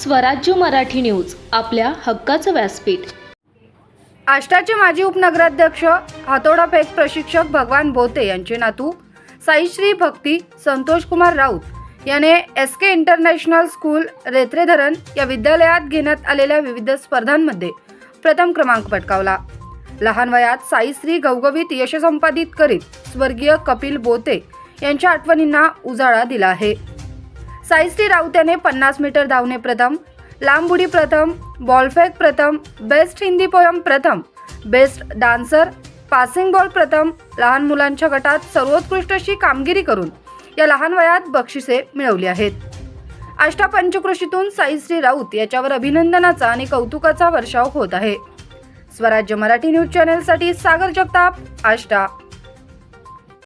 स्वराज्य मराठी न्यूज आपल्या हक्काचं व्यासपीठ. आष्टाचे माजी उपनगराध्यक्ष हातोडा फेक प्रशिक्षक भगवान बोते यांचे नातू साईश्री भक्ती संतोष कुमार राऊत याने S K international school Retre धरण या विद्यालयात घेण्यात आलेल्या विविध स्पर्धांमध्ये प्रथम क्रमांक पटकावला. लहान वयात साईश्री गवगवीत यश संपादित करीत स्वर्गीय कपिल बोते यांच्या आठवणींना उजाळा दिला आहे. साईश्री राऊत याने पन्नास मीटर धावणे प्रथम लांब उडी प्रथम बॉलफेक प्रथम बेस्ट हिंदी पोयम प्रथम बेस्ट डान्सर पासिंग बॉल प्रथम लहान मुलांच्या गटात सर्वोत्कृष्ट अशी कामगिरी करून या लहान वयात बक्षिसे मिळवली आहेत. अष्टापंचकृषीतून साईश्री राऊत याच्यावर अभिनंदनाचा आणि कौतुकाचा वर्षाव होत आहे. स्वराज्य मराठी न्यूज चॅनेलसाठी सागर जगताप आष्टा.